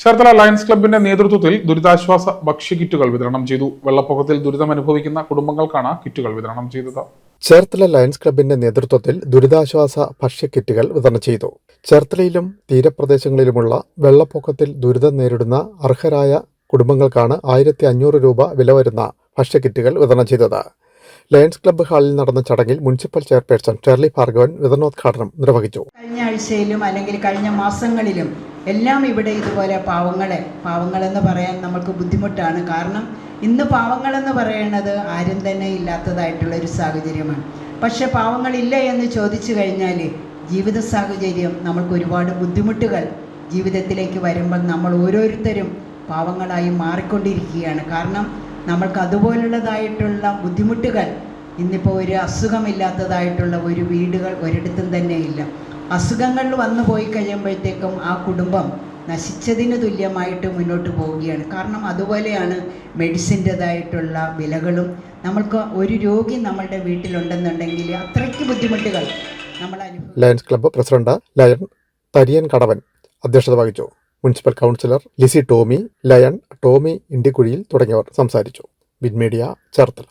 Cherthala lions ക്ലബിന്റെ നേതൃത്വത്തിൽ ദുരിതാശ്വാസ ഭക്ഷ്യക്കിറ്റുകൾ വിതരണം ചെയ്തു. വെള്ളപ്പൊക്കത്തിൽ ദുരിതം അനുഭവിക്കുന്ന കുടുംബങ്ങൾക്കാണ് കിറ്റുകൾ വിതരണം ചെയ്തത്. ചേർത്തല ലയൺസ് ക്ലബിന്റെ നേതൃത്വത്തിൽ ദുരിതാശ്വാസ ഭക്ഷ്യക്കിറ്റുകൾ വിതരണം ചെയ്തു. ചേർത്തലയിലും തീരപ്രദേശങ്ങളിലുമുള്ള വെള്ളപ്പൊക്കത്തിൽ ദുരിതം നേരിടുന്ന അർഹരായ കുടുംബങ്ങൾക്കാണ് ആയിരത്തി അഞ്ഞൂറ് രൂപ വില വരുന്ന ഭക്ഷ്യക്കിറ്റുകൾ വിതരണം ചെയ്തത്. ലയൺസ് ക്ലബ്ബ് ഹാളിൽ നടന്ന ചടങ്ങിൽ മുനിസിപ്പൽ ചെയർപേഴ്സൺ ഷെർലി ഭാർഗവൻ വിതരണോദ്ഘാടനം നിർവഹിച്ചു. കഴിഞ്ഞ ആഴ്ചയിലും അല്ലെങ്കിൽ കഴിഞ്ഞ മാസങ്ങളിലും എല്ലാം ഇവിടെ ഇതുപോലെ പാവങ്ങളെ പാവങ്ങളെന്ന് പറയാൻ നമുക്ക് ബുദ്ധിമുട്ടാണ്. കാരണം ഇന്ന് പാവങ്ങളെന്ന് പറയുന്നത് ആരും തന്നെ ഇല്ലാത്തതായിട്ടുള്ള ഒരു സാഹചര്യമാണ്. പക്ഷെ പാവങ്ങളില്ല എന്ന് ചോദിച്ചു കഴിഞ്ഞാൽ ജീവിത സാഹചര്യം നമുക്ക് ഒരുപാട് ബുദ്ധിമുട്ടുകൾ ജീവിതത്തിലേക്ക് വരുമ്പോൾ നമ്മൾ ഓരോരുത്തരും പാവങ്ങളായി മാറിക്കൊണ്ടിരിക്കുകയാണ്. കാരണം നമ്മൾക്ക് അതുപോലുള്ളതായിട്ടുള്ള ബുദ്ധിമുട്ടുകൾ ഇന്നിപ്പോൾ ഒരു അസുഖമില്ലാത്തതായിട്ടുള്ള ഒരു വീടുകൾ ഒരിടത്തും തന്നെ ഇല്ല. അസുഖങ്ങൾ വന്നു പോയി കഴിയുമ്പോഴത്തേക്കും ആ കുടുംബം നശിച്ചതിന് തുല്യമായിട്ട് മുന്നോട്ട് പോവുകയാണ്. കാരണം അതുപോലെയാണ് മെഡിസിന്റെതായിട്ടുള്ള വിലകളും. നമ്മൾക്ക് ഒരു രോഗി നമ്മളുടെ വീട്ടിലുണ്ടെന്നുണ്ടെങ്കിൽ അത്രയ്ക്ക് ബുദ്ധിമുട്ടുകൾ നമ്മൾ lions club president lion Thariyan Kadavan അധ്യക്ഷത വഹിച്ചു. Municipal councillor Lissy Tomy lion Tomy ഇണ്ടിക്കുഴിയിൽ തുടങ്ങിയവർ സംസാരിച്ചു. ബിൻ മീഡിയ ചേർത്തല.